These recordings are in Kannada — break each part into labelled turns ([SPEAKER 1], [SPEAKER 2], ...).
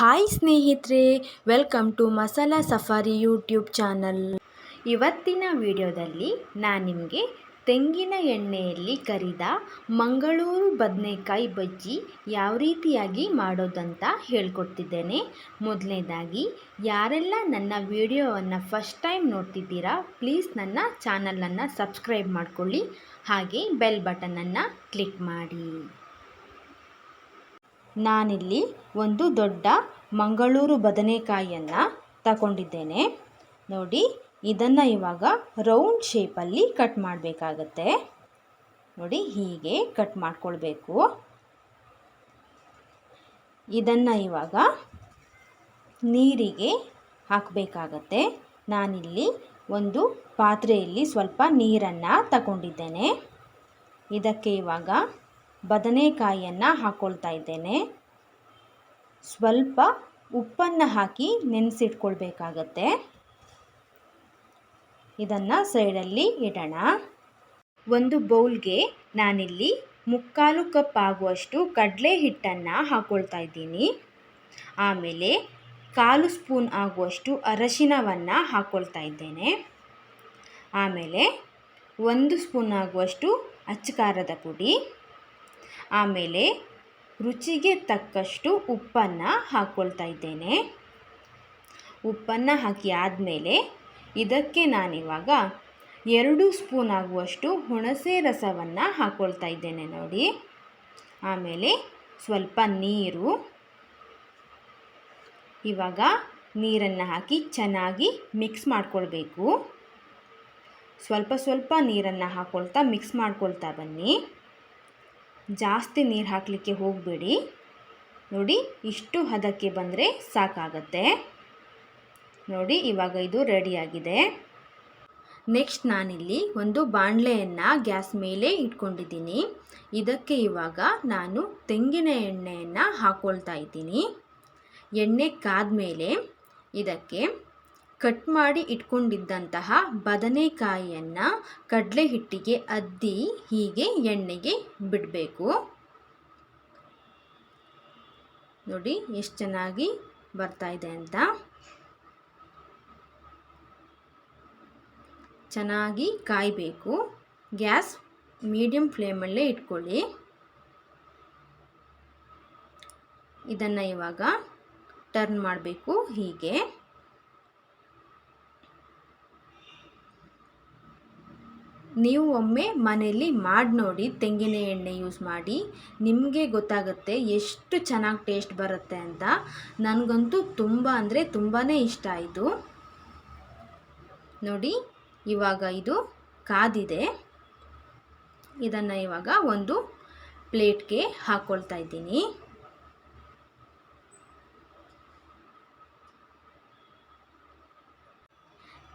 [SPEAKER 1] ಹಾಯ್ ಸ್ನೇಹಿತರೆ welcome to Masala safari YouTube channel ಇವತ್ತಿನ ವಿಡಿಯೋದಲ್ಲಿ ನಾನು ನಿಮಗೆ ತೆಂಗಿನ ಎಣ್ಣೆಯಲ್ಲಿ ಕರಿದ ಮಂಗಳೂರು ಬದನೆಕಾಯಿ ಬಜ್ಜಿ ಯಾವ ರೀತಿಯಾಗಿ ಮಾಡೋದಂತ ಹೇಳ್ಕೊಡ್ತಿದ್ದೇನೆ. ಮೊದಲನೇದಾಗಿ, ಯಾರೆಲ್ಲ ನನ್ನ ವಿಡಿಯೋವನ್ನು ಫಸ್ಟ್ ಟೈಮ್ ನೋಡ್ತಿದ್ದೀರಾ ಪ್ಲೀಸ್ ನನ್ನ ಚಾನಲನ್ನು ಸಬ್ಸ್ಕ್ರೈಬ್ ಮಾಡಿಕೊಳ್ಳಿ. ಹಾಗೆ ಬೆಲ್ ಬಟನನ್ನು ಕ್ಲಿಕ್ ಮಾಡಿ. ನಾನಿಲ್ಲಿ ಒಂದು ದೊಡ್ಡ ಮಂಗಳೂರು ಬದನೆಕಾಯಿಯನ್ನು ತಗೊಂಡಿದ್ದೇನೆ. ನೋಡಿ, ಇದನ್ನು ಇವಾಗ ರೌಂಡ್ ಶೇಪಲ್ಲಿ ಕಟ್ ಮಾಡಬೇಕಾಗತ್ತೆ. ನೋಡಿ, ಹೀಗೆ ಕಟ್ ಮಾಡ್ಕೊಳ್ಬೇಕು. ಇದನ್ನು ಇವಾಗ ನೀರಿಗೆ ಹಾಕಬೇಕಾಗತ್ತೆ. ನಾನಿಲ್ಲಿ ಒಂದು ಪಾತ್ರೆಯಲ್ಲಿ ಸ್ವಲ್ಪ ನೀರನ್ನು ತಗೊಂಡಿದ್ದೇನೆ. ಇದಕ್ಕೆ ಇವಾಗ ಬದನೆಕಾಯಿಯನ್ನು ಹಾಕ್ಕೊಳ್ತಾ ಇದ್ದೇನೆ. ಸ್ವಲ್ಪ ಉಪ್ಪನ್ನು ಹಾಕಿ ನೆನೆಸಿಟ್ಕೊಳ್ಬೇಕಾಗತ್ತೆ. ಇದನ್ನು ಸೈಡಲ್ಲಿ ಇಡೋಣ. ಒಂದು ಬೌಲ್ಗೆ ನಾನಿಲ್ಲಿ ಮುಕ್ಕಾಲು ಕಪ್ ಆಗುವಷ್ಟು ಕಡಲೆ ಹಿಟ್ಟನ್ನು ಹಾಕ್ಕೊಳ್ತಾ ಇದ್ದೀನಿ. ಆಮೇಲೆ ಕಾಲು ಸ್ಪೂನ್ ಆಗುವಷ್ಟು ಅರಶಿನವನ್ನು ಹಾಕ್ಕೊಳ್ತಾ ಇದ್ದೇನೆ. ಆಮೇಲೆ ಒಂದು ಸ್ಪೂನ್ ಆಗುವಷ್ಟು ಅಚ್ಚಕಾರದ ಪುಡಿ. ಆಮೇಲೆ ರುಚಿಗೆ ತಕ್ಕಷ್ಟು ಉಪ್ಪನ್ನು ಹಾಕ್ಕೊಳ್ತಾ ಇದ್ದೇನೆ. ಉಪ್ಪನ್ನು ಹಾಕಿ ಆದಮೇಲೆ ಇದಕ್ಕೆ ನಾನಿವಾಗ ಎರಡು ಸ್ಪೂನ್ ಆಗುವಷ್ಟು ಹುಣಸೆ ರಸವನ್ನು ಹಾಕ್ಕೊಳ್ತಾ ಇದ್ದೇನೆ ನೋಡಿ. ಆಮೇಲೆ ಸ್ವಲ್ಪ ನೀರು. ಇವಾಗ ನೀರನ್ನು ಹಾಕಿ ಚೆನ್ನಾಗಿ ಮಿಕ್ಸ್ ಮಾಡ್ಕೊಳ್ಬೇಕು. ಸ್ವಲ್ಪ ಸ್ವಲ್ಪ ನೀರನ್ನು ಹಾಕ್ಕೊಳ್ತಾ ಮಿಕ್ಸ್ ಮಾಡ್ಕೊಳ್ತಾ ಬನ್ನಿ. ಜಾಸ್ತಿ ನೀರು ಹಾಕಲಿಕ್ಕೆ ಹೋಗಬೇಡಿ. ನೋಡಿ, ಇಷ್ಟು ಹದಕ್ಕೆ ಬಂದರೆ ಸಾಕಾಗತ್ತೆ. ನೋಡಿ, ಇವಾಗ ಇದು ರೆಡಿಯಾಗಿದೆ ನೆಕ್ಸ್ಟ್ ನಾನಿಲ್ಲಿ ಒಂದು ಬಾಣಲೆಯನ್ನು ಗ್ಯಾಸ್ ಮೇಲೆ ಇಟ್ಕೊಂಡಿದ್ದೀನಿ. ಇದಕ್ಕೆ ಇವಾಗ ನಾನು ತೆಂಗಿನ ಎಣ್ಣೆಯನ್ನು ಹಾಕ್ಕೊಳ್ತಾ ಇದ್ದೀನಿ. ಎಣ್ಣೆ ಕಾದ ಮೇಲೆ ಇದಕ್ಕೆ ಕಟ್ ಮಾಡಿ ಇಟ್ಕೊಂಡಿದ್ದಂತಹ ಬದನೆಕಾಯಿಯನ್ನು ಕಡಲೆ ಹಿಟ್ಟಿಗೆ ಅದ್ದಿ ಹೀಗೆ ಎಣ್ಣೆಗೆ ಬಿಡಬೇಕು. ನೋಡಿ ಎಷ್ಟು ಚೆನ್ನಾಗಿ ಬರ್ತಾ ಇದೆ ಅಂತ. ಚೆನ್ನಾಗಿ ಕಾಯಬೇಕು. ಗ್ಯಾಸ್ ಮೀಡಿಯಮ್ ಫ್ಲೇಮಲ್ಲೇ ಇಟ್ಕೊಳ್ಳಿ. ಇದನ್ನು ಇವಾಗ ಟರ್ನ್ ಮಾಡಬೇಕು ಹೀಗೆ. ನೀವು ಒಮ್ಮೆ ಮನೆಯಲ್ಲಿ ಮಾಡಿ ನೋಡಿ, ತೆಂಗಿನ ಎಣ್ಣೆ ಯೂಸ್ ಮಾಡಿ, ನಿಮಗೆ ಗೊತ್ತಾಗುತ್ತೆ ಎಷ್ಟು ಚೆನ್ನಾಗಿ ಟೇಸ್ಟ್ ಬರುತ್ತೆ ಅಂತ. ನನಗಂತೂ ತುಂಬ ಅಂದರೆ ತುಂಬಾ ಇಷ್ಟ ಆಯಿತು ನೋಡಿ, ಇವಾಗ ಇದು ಕಾದಿದೆ. ಇದನ್ನು ಇವಾಗ ಒಂದು ಪ್ಲೇಟ್ಗೆ ಹಾಕ್ಕೊಳ್ತಾ ಇದ್ದೀನಿ.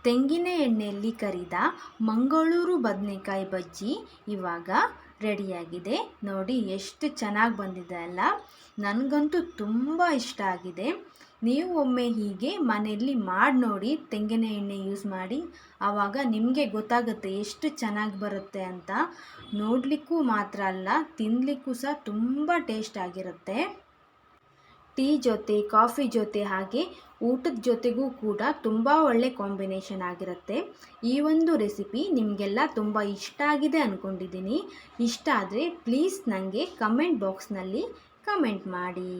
[SPEAKER 1] ತೆಂಗಿನ ಎಣ್ಣೆಯಲ್ಲಿ ಕರಿದ ಮಂಗಳೂರು ಬದನೆಕಾಯಿ ಬಜ್ಜಿ ಇವಾಗ ರೆಡಿಯಾಗಿದೆ. ನೋಡಿ ಎಷ್ಟು ಚೆನ್ನಾಗಿ ಬಂದಿದೆ ಅಲ್ಲ? ನನಗಂತೂ ತುಂಬ ಇಷ್ಟ ಆಗಿದೆ. ನೀವು ಒಮ್ಮೆ ಹೀಗೆ ಮನೆಯಲ್ಲಿ ಮಾಡಿ ನೋಡಿ ತೆಂಗಿನ ಎಣ್ಣೆ ಯೂಸ್ ಮಾಡಿ ಆವಾಗ ನಿಮಗೆ ಗೊತ್ತಾಗುತ್ತೆ ಎಷ್ಟು ಚೆನ್ನಾಗಿ ಬರುತ್ತೆ ಅಂತ. ನೋಡಲಿಕ್ಕೂ ಮಾತ್ರ ಅಲ್ಲ ತಿನ್ನಲಿಕ್ಕೂ ಸಹ ತುಂಬ ಟೇಸ್ಟ್ ಆಗಿರುತ್ತೆ. ಟೀ ಜೊತೆ, ಕಾಫಿ ಜೊತೆ ಹಾಗೆ ಊಟದ ಜೊತೆಗೂ ಕೂಡ ತುಂಬ ಒಳ್ಳೆ ಕಾಂಬಿನೇಷನ್ ಆಗಿರುತ್ತೆ. ಈ ಒಂದು ರೆಸಿಪಿ ನಿಮಗೆಲ್ಲ ತುಂಬ ಇಷ್ಟ ಆಗಿದೆ ಅಂದ್ಕೊಂಡಿದ್ದೀನಿ ಇಷ್ಟ ಆದರೆ ಪ್ಲೀಸ್ ನನಗೆ ಕಮೆಂಟ್ ಬಾಕ್ಸ್ನಲ್ಲಿ ಕಮೆಂಟ್ ಮಾಡಿ.